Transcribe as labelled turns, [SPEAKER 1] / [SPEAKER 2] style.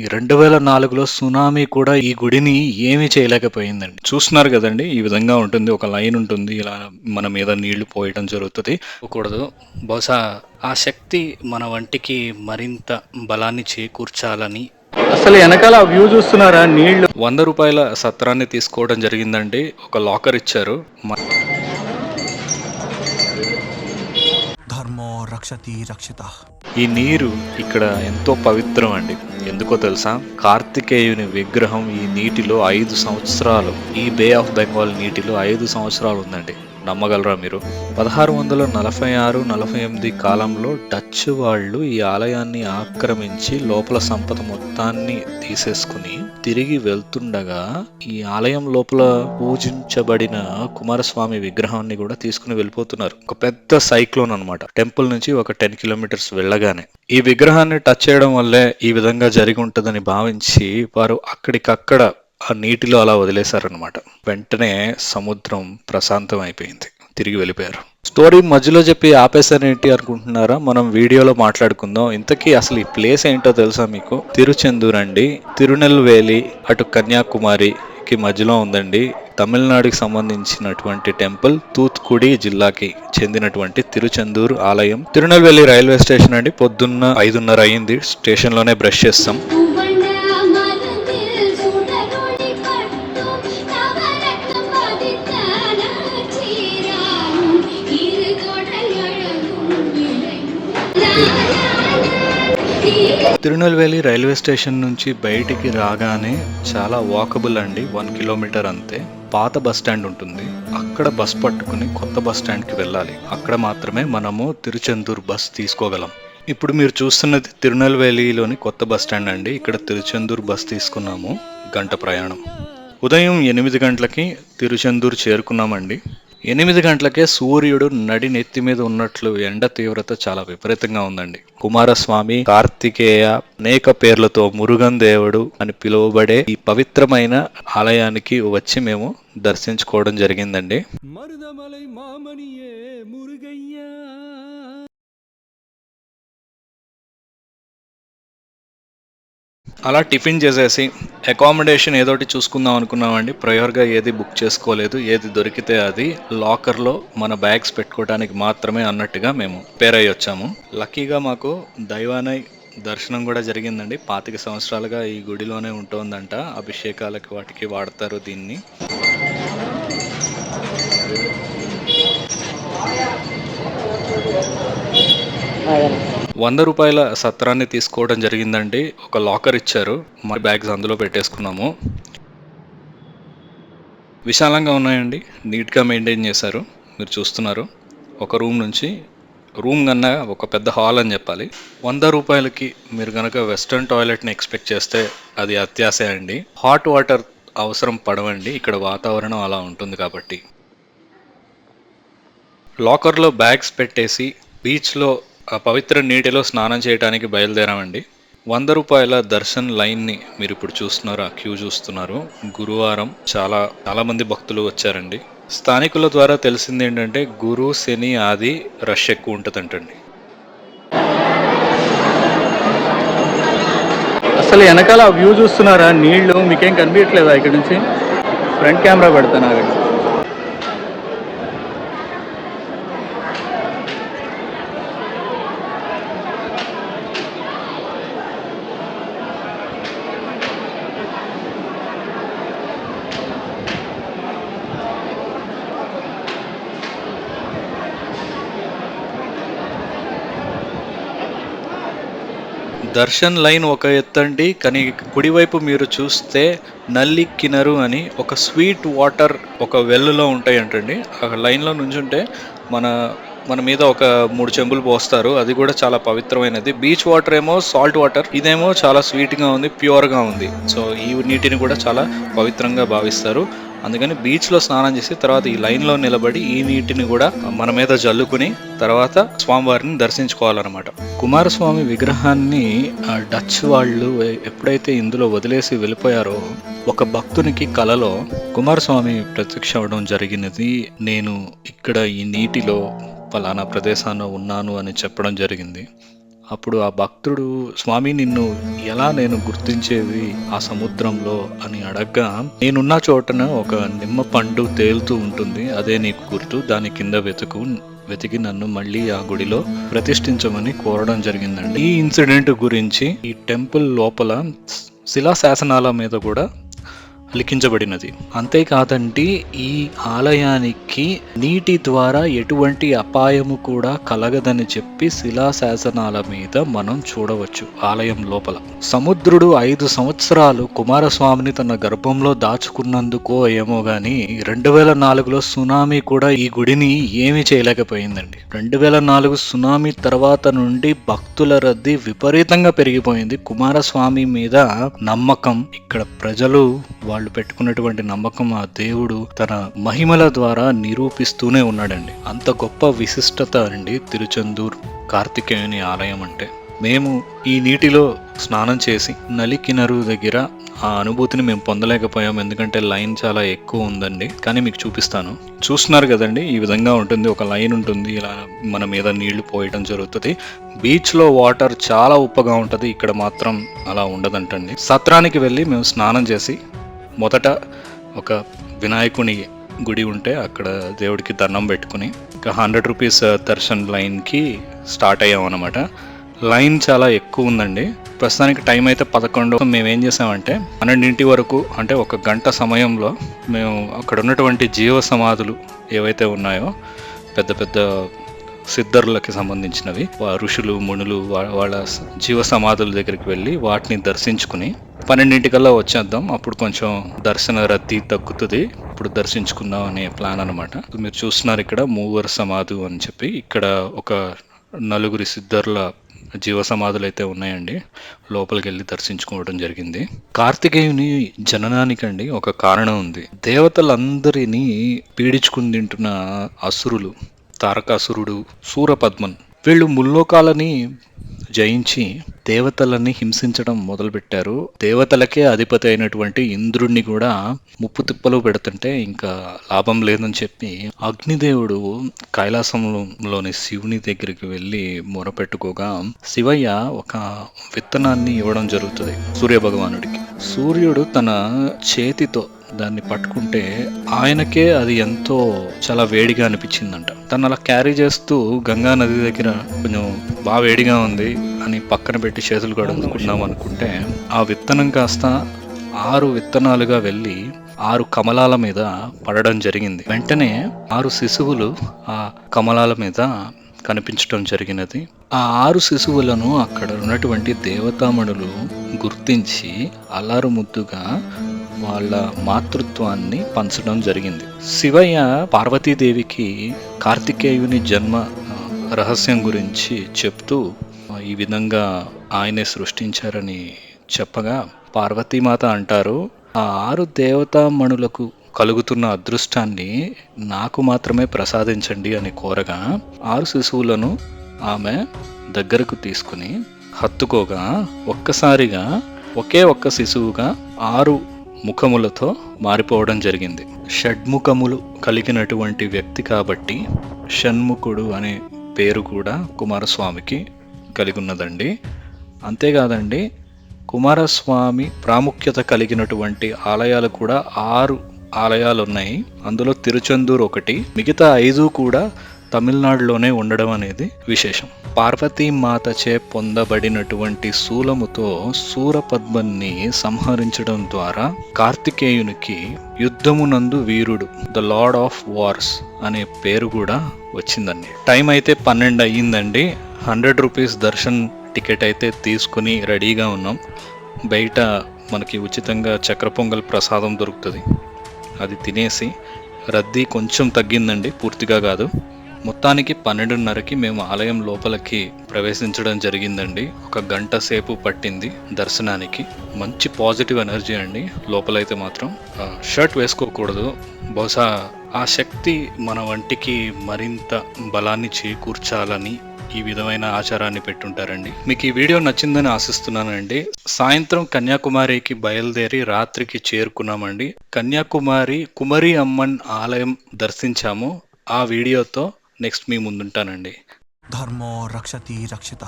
[SPEAKER 1] రెండు వేల నాలుగులో సునామీ కూడా ఈ గుడిని ఏమీ చేయలేకపోయిందండి. చూస్తున్నారు కదండి ఈ విధంగా ఉంటుంది ఒక లైన్ ఉంటుంది ఇలా మన మీద నీళ్ళు పోయడం జరుగుతుంది. కూడదు బహుశా ఆ శక్తి మన వంటికి మరింత బలాన్ని చేకూర్చాలని. అసలు వెనకాల వ్యూ చూస్తున్నారా? నీళ్ళు. వంద రూపాయల సత్రాన్ని తీసుకోవడం జరిగిందండి. ఒక లాకర్ ఇచ్చారు.
[SPEAKER 2] ధర్మో రక్షతి రక్షిత.
[SPEAKER 1] ఈ నీరు ఇక్కడ ఎంతో పవిత్రం అండి. ఎందుకో తెలుసా? కార్తికేయుని విగ్రహం ఈ నీటిలో ఐదు సంవత్సరాలు ఈ బే ఆఫ్ బెంగాల్ నీటిలో ఐదు సంవత్సరాలు ఉందండి. నమ్మగలరా మీరు? పదహారు వందల నలభై ఆరు నలభై ఎనిమిది కాలంలో డచ్ వాళ్ళు ఈ ఆలయాన్ని ఆక్రమించి లోపల సంపద మొత్తాన్ని తీసేసుకుని తిరిగి వెళ్తుండగా ఈ ఆలయం లోపల పూజించబడిన కుమారస్వామి విగ్రహాన్ని కూడా తీసుకుని వెళ్ళిపోతున్నారు. ఒక పెద్ద సైక్లోన్ అనమాట టెంపుల్ నుంచి ఒక టెన్ కిలోమీటర్స్ వెళ్ళగానే. ఈ విగ్రహాన్ని టచ్ చేయడం వల్లే ఈ విధంగా జరిగి ఉంటుందని భావించి వారు అక్కడికక్కడ ఆ నీటిలో అలా వదిలేశారనమాట వెంటనే సముద్రం ప్రశాంతం అయిపోయింది తిరిగి వెళ్ళిపోయారు. స్టోరీ మధ్యలో చెప్పి ఆపేసారేంటి అనుకుంటున్నారా? మనం వీడియోలో మాట్లాడుకుందాం. ఇంతకీ అసలు ఈ ప్లేస్ ఏంటో తెలుసా మీకు? తిరుచెందూర్ అండి. తిరునెల్వేలి అటు కన్యాకుమారికి మధ్యలో ఉందండి. తమిళనాడుకి సంబంధించినటువంటి టెంపుల్ తూత్కుడి జిల్లాకి చెందినటువంటి తిరుచెందూర్ ఆలయం. తిరునెల్వేలి రైల్వే స్టేషన్ అండి. పొద్దున్న ఐదున్నర అయింది. స్టేషన్లోనే బ్రష్ చేస్తాం. తిరునెల్వేలి రైల్వే స్టేషన్ నుంచి బయటికి రాగానే చాలా వాకబుల్ అండి వన్ కిలోమీటర్ అంతే. పాత బస్ స్టాండ్ ఉంటుంది. అక్కడ బస్ పట్టుకుని కొత్త బస్ స్టాండ్కి వెళ్ళాలి. అక్కడ మాత్రమే మనము తిరుచెందూర్ బస్ తీసుకోగలం. ఇప్పుడు మీరు చూస్తున్నది తిరునెల్వేలిలోని కొత్త బస్ స్టాండ్ అండి. ఇక్కడ తిరుచెందూర్ బస్ తీసుకున్నాము. గంట ప్రయాణం. ఉదయం ఎనిమిది గంటలకి తిరుచందూరు చేరుకున్నామండి. ఎనిమిది గంటలకే సూర్యుడు నడి నెత్తి మీద ఉన్నట్లు ఎండ తీవ్రత చాలా విపరీతంగా ఉందండి. కుమారస్వామి కార్తికేయ అనేక పేర్లతో మురుగన్ దేవుడు అని పిలువబడే ఈ పవిత్రమైన ఆలయానికి వచ్చి మేము దర్శించుకోవడం జరిగిందండి.
[SPEAKER 2] మరుదమలై మామనియే మురుగయ్యా.
[SPEAKER 1] అలా టిఫిన్ చేసేసి అకామిడేషన్ ఏదోటి చూసుకుందాం అనుకున్నామండి. ప్రయోర్గా ఏది బుక్ చేసుకోలేదు. ఏది దొరికితే అది లాకర్లో మన బ్యాగ్స్ పెట్టుకోవడానికి మాత్రమే అన్నట్టుగా మేము పేర్ అయ్యి వచ్చాము. లక్కీగా మాకు దైవానై దర్శనం కూడా జరిగిందండి. పాతిక సంవత్సరాలుగా ఈ గుడిలోనే ఉంటుందంట. అభిషేకాలకి వాటికి వాడతారు దీన్ని. వంద రూపాయల సత్రాన్ని తీసుకోవడం జరిగిందండి. ఒక లాకర్ ఇచ్చారు. మా బ్యాగ్స్ అందులో పెట్టేసుకున్నాము. విశాలంగా ఉన్నాయండి. నీట్గా మెయింటైన్ చేశారు. మీరు చూస్తున్నారు. ఒక రూమ్ నుంచి రూమ్ కన్నా ఒక పెద్ద హాల్ అని చెప్పాలి. వంద రూపాయలకి మీరు కనుక వెస్ట్రన్ టాయిలెట్ని ఎక్స్పెక్ట్ చేస్తే అది అత్యాశే అండి. హాట్ వాటర్ అవసరం పడవండి. ఇక్కడ వాతావరణం అలా ఉంటుంది కాబట్టి. లాకర్లో బ్యాగ్స్ పెట్టేసి బీచ్లో ఆ పవిత్ర నీటిలో స్నానం చేయడానికి బయలుదేరామండి. వంద రూపాయల దర్శన్ లైన్ని మీరు ఇప్పుడు చూస్తున్నారు ఆ క్యూ చూస్తున్నారు. గురువారం చాలా చాలామంది భక్తులు వచ్చారండి. స్థానికుల ద్వారా తెలిసింది ఏంటంటే గురు శని ఆది రష్ ఎక్కువ ఉంటుందంటండి.
[SPEAKER 3] అసలు వెనకాల వ్యూ చూస్తున్నారా? నీళ్ళు మీకేం కనిపించట్లేదా ఇక్కడ నుంచి? ఫ్రంట్ కెమెరా పెడతాను అక్కడ
[SPEAKER 1] దర్శన్ లైన్ ఒక ఎత్తండి. కానీ కుడివైపు మీరు చూస్తే నల్లి కినరు అని ఒక స్వీట్ వాటర్ ఒక వెల్లులో ఉంటాయి అంటండి ఆ లైన్లో నుంచుంటే మన మన మీద ఒక మూడు చెంబులు పోస్తారు. అది కూడా చాలా పవిత్రమైనది. బీచ్ వాటర్ ఏమో సాల్ట్ వాటర్ ఇదేమో చాలా స్వీట్గా ఉంది ప్యూర్గా ఉంది. సో ఈ నీటిని కూడా చాలా పవిత్రంగా భావిస్తారు. అందుకని బీచ్లో స్నానం చేసి తర్వాత ఈ లైన్లో నిలబడి ఈ నీటిని కూడా మన మీద జల్లుకుని తర్వాత స్వామివారిని దర్శించుకోవాలన్నమాట. కుమారస్వామి విగ్రహాన్ని డచ్ వాళ్ళు ఎప్పుడైతే ఇందులో వదిలేసి వెళ్ళిపోయారో ఒక భక్తునికి కలలో కుమారస్వామి ప్రత్యక్ష అవడం జరిగినది. నేను ఇక్కడ ఈ నీటిలో ఫలానా ప్రదేశాన ఉన్నాను అని చెప్పడం జరిగింది. అప్పుడు ఆ భక్తుడు స్వామి నిన్ను ఎలా నేను గుర్తించేది ఆ సముద్రంలో? అని అడగ్గా నేనున్న చోటన ఒక నిమ్మ పండు తేలుతూ ఉంటుంది. అదే నీకు గుర్తు. దాని కింద వెతుకు. వెతికి నన్ను మళ్ళీ ఆ గుడిలో ప్రతిష్ఠించమని కోరడం జరిగిందండి. ఈ ఇన్సిడెంట్ గురించి ఈ టెంపుల్ లోపల శిలా శాసనాల మీద కూడా లిఖించబడినది. అంతేకాదండి ఈ ఆలయానికి నీటి ద్వారా ఎటువంటి అపాయము కూడా కలగదని చెప్పి శిలాశాసనాల మీద మనం చూడవచ్చు ఆలయం లోపల. సముద్రుడు ఐదు సంవత్సరాలు కుమారస్వామిని తన గర్భంలో దాచుకున్నందుకో ఏమో గాని రెండు వేల నాలుగులో సునామీ కూడా ఈ గుడిని ఏమీ చేయలేకపోయిందండి. రెండు వేల నాలుగు సునామీ తర్వాత నుండి భక్తుల రద్దీ విపరీతంగా పెరిగిపోయింది. కుమారస్వామి మీద నమ్మకం ఇక్కడ ప్రజలు వాళ్ళు పెట్టుకున్నటువంటి నమ్మకం ఆ దేవుడు తన మహిమల ద్వారా నిరూపిస్తూనే ఉన్నాడండి. అంత గొప్ప విశిష్టత అండి తిరుచందూర్ కార్తికేయుని ఆలయం అంటే. మేము ఈ నీటిలో స్నానం చేసి నలికినరు దగ్గర ఆ అనుభూతిని మేము పొందలేకపోయాం. ఎందుకంటే లైన్ చాలా ఎక్కువ ఉందండి. కానీ మీకు చూపిస్తాను. చూస్తున్నారు కదండి ఈ విధంగా ఉంటుంది. ఒక లైన్ ఉంటుంది. ఇలా మన మీద నీళ్ళు పోయడం జరుగుతుంది. బీచ్లో వాటర్ చాలా ఉప్పగా ఉంటుంది. ఇక్కడ మాత్రం అలా ఉండదంటండి. సత్రానికి వెళ్ళి మేము స్నానం చేసి మొదట ఒక వినాయకుని గుడి ఉంటే అక్కడ దేవుడికి దండం పెట్టుకుని ఒక హండ్రెడ్ రూపీస్ దర్శన్ లైన్కి స్టార్ట్ అయ్యాం అనమాట లైన్ చాలా ఎక్కువ ఉందండి. ప్రస్తుతానికి టైం అయితే పదకొండు. మేము ఏం చేసామంటే పన్నెండింటి వరకు అంటే ఒక గంట సమయంలో మేము అక్కడ ఉన్నటువంటి జీవ సమాధులు ఏవైతే ఉన్నాయో పెద్ద పెద్ద సిద్ధరులకి సంబంధించినవి. ఋషులు మునులు వాళ్ళ జీవ సమాధుల దగ్గరికి వెళ్ళి వాటిని దర్శించుకుని పన్నెండింటికల్లా వచ్చేద్దాం. అప్పుడు కొంచెం దర్శన రద్దీ తగ్గుతుంది. ఇప్పుడు దర్శించుకుందాం అనే ప్లాన్ అనమాట మీరు చూస్తున్నారు ఇక్కడ మూవర్ సమాధు అని చెప్పి. ఇక్కడ ఒక నలుగురి సిద్ధరుల జీవ సమాధులు అయితే ఉన్నాయండి. లోపలికి వెళ్ళి దర్శించుకోవడం జరిగింది. కార్తికేయుని జననానికండి ఒక కారణం ఉంది. దేవతలందరినీ పీడించుకుని తింటున్న అసురులు తారకాసురుడు సూరపద్మన్. వీళ్ళు ముల్లోకాలని జయించి దేవతలని హింసించడం మొదలుపెట్టారు. దేవతలకే అధిపతి అయినటువంటి ఇంద్రుణ్ణి కూడా ముప్పు తిప్పలు పెడుతుంటే ఇంకా లాభం లేదని చెప్పి అగ్నిదేవుడు కైలాసంలోని శివుని దగ్గరికి వెళ్ళి మొరపెట్టుకోగా శివయ్య ఒక విత్తనాన్ని ఇవ్వడం జరుగుతుంది సూర్య భగవానుడికి సూర్యుడు తన చేతితో దాన్ని పట్టుకుంటే ఆయనకే అది ఎంతో చాలా వేడిగా అనిపించిందంట. తను అలా క్యారీ చేస్తూ గంగా నది దగ్గర కొంచెం బాగా వేడిగా ఉంది అని పక్కన పెట్టి చేతులు కడుగుకుందాం అనుకుంటే ఆ విత్తనం కాస్త ఆరు విత్తనాలుగా వెళ్ళి ఆరు కమలాల మీద పడడం జరిగింది. వెంటనే ఆరు శిశువులు ఆ కమలాల మీద కనిపించడం జరిగినది. ఆ ఆరు శిశువులను అక్కడ ఉన్నటువంటి దేవతామణులు గుర్తించి అలారు ముద్దుగా వాళ్ళ మాతృత్వాన్ని పంచడం జరిగింది. శివయ్య పార్వతీదేవికి కార్తికేయుని జన్మ రహస్యం గురించి చెప్తూ ఈ విధంగా ఆయనే సృష్టించారని చెప్పగా పార్వతీమాత అంటారు ఆ ఆరు దేవతామణులకు కలుగుతున్న అదృష్టాన్ని నాకు మాత్రమే ప్రసాదించండి అని కోరగా ఆరు శిశువులను ఆమె దగ్గరకు తీసుకుని హత్తుకోగా ఒక్కసారిగా ఒకే ఒక్క శిశువుగా ఆరు ముఖములతో మారిపోవడం జరిగింది. షడ్ముఖములు కలిగినటువంటి వ్యక్తి కాబట్టి షణ్ముఖుడు అనే పేరు కూడా కుమారస్వామికి కలిగి ఉన్నదండి అంతేకాదండి కుమారస్వామి ప్రాముఖ్యత కలిగినటువంటి ఆలయాలు కూడా ఆరు ఆలయాలు ఉన్నాయి అందులో తిరుచందూర్ ఒకటి మిగతా ఐదు కూడా తమిళనాడులోనే ఉండడం అనేది విశేషం. పార్వతీమాతచే పొందబడినటువంటి శూలముతో సూరపద్మన్ని సంహరించడం ద్వారా కార్తికేయునికి యుద్ధమునందు వీరుడు ద లార్డ్ ఆఫ్ వార్స్ అనే పేరు కూడా వచ్చిందండి. టైం అయితే పన్నెండు అయ్యిందండి. హండ్రెడ్ రూపీస్ దర్శన్ టికెట్ అయితే తీసుకుని రెడీగా ఉన్నాం. బయట మనకి ఉచితంగా చక్ర పొంగల్ ప్రసాదం దొరుకుతుంది. అది తినేసి రద్దీ కొంచెం తగ్గిందండి పూర్తిగా కాదు. మొత్తానికి పన్నెండున్నరకి మేము ఆలయం లోపలికి ప్రవేశించడం జరిగిందండి. ఒక గంట సేపు పట్టింది దర్శనానికి. మంచి పాజిటివ్ ఎనర్జీ అండి లోపలైతే మాత్రం. షర్ట్ వేసుకోకూడదు. బహుశా ఆ శక్తి మన వంటికి మరింత బలాన్ని చేకూర్చాలని ఈ విధమైన ఆచారాన్ని పెట్టుంటారండి. మీకు ఈ వీడియో నచ్చిందని ఆశిస్తున్నానండి. సాయంత్రం కన్యాకుమారికి బయలుదేరి రాత్రికి చేరుకున్నామండి. కన్యాకుమారి కుమరి అమ్మన్ ఆలయం దర్శించాము. ఆ వీడియోతో నెక్స్ట్ మీ ముందుంటానండి.
[SPEAKER 2] ధర్మో రక్షతి రక్షిత.